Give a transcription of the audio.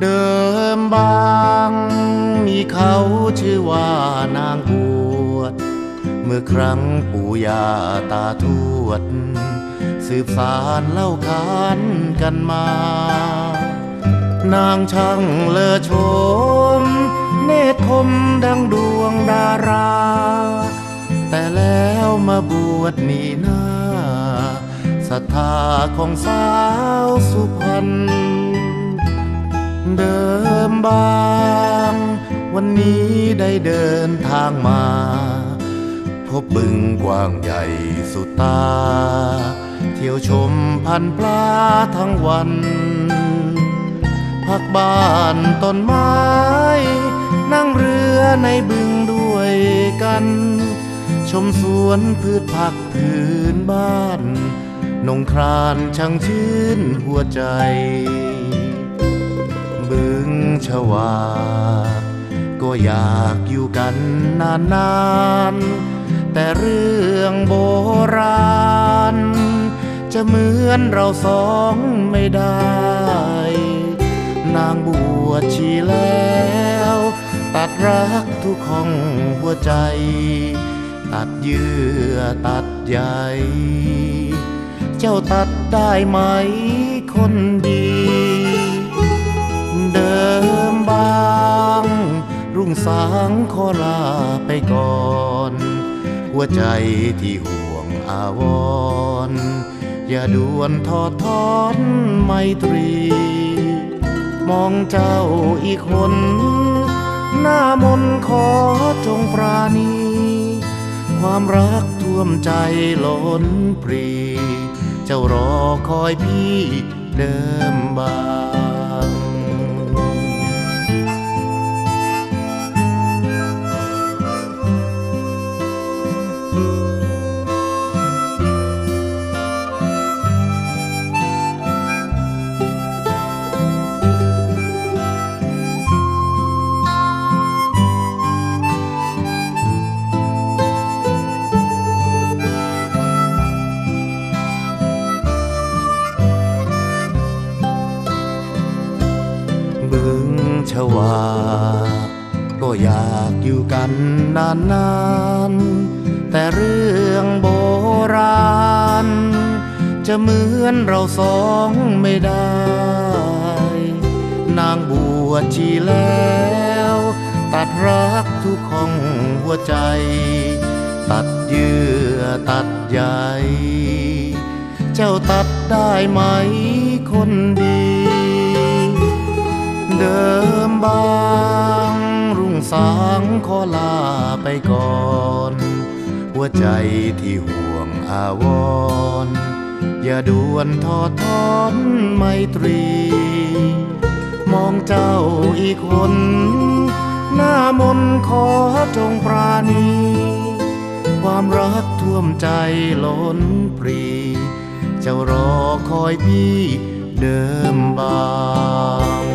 เดิมบางมีเขาชื่อว่านางบวชเมื่อครั้งปู่ย่าตาทวด สืบสารเล่าขานกันมา นางช่างเลอโชม เนตรคมดังดวงดารา แต่แล้วมาบวชนีหน้าศรัทธาของสาวสุพรรณ เดิมบาง วันนี้ได้เดินทางมา พบบึงกว้างใหญ่สุดตา เที่ยวชมพันปลาทั้งวัน พักบ้านต้นไม้ นั่งเรือในบึงด้วยกัน ชมสวนพืชผักพื้นบ้านนงครานช่างชื่นหัวใจ ชวา ก็อยากอยู่กันนานๆ แต่เรื่องโบราณ จะเหมือนเราสองไม่ได้ นางบวชชีแล้ว ตัดรักทุกห้องหัวใจ ตัดเยื่อตัดใยเจ้าตัดได้ไหม ไปก่อน หัวใจที่ห่วงอาวรณ์อย่าด่วนทอดทอนไมตรี มองเจ้าอีกคน หน้ามนขอจงปราณี ความรักท่วมใจล้นปรี เจ้ารอคอยพี่เดิมบา ชวาก็อยากอยู่กันนานๆ แต่เรื่องโบราณ จะเหมือนเราสองไม่ได้ นางบวชชีแล้ว ตัดรักทุกห้องหัวใจ ตัดเยื่อตัดใยเจ้าตัดได้ไหมคนดี เดิมบางรุ่งสางขอลาไปก่อน หัวใจที่ห่วงอาวรอย่าด่วนทอดทอนไมตรี มองเจ้าอีกคน หน้ามนขอจงปราณี ความรักท่วมใจล้นปรี เจ้ารอคอยพี่เดิมบาง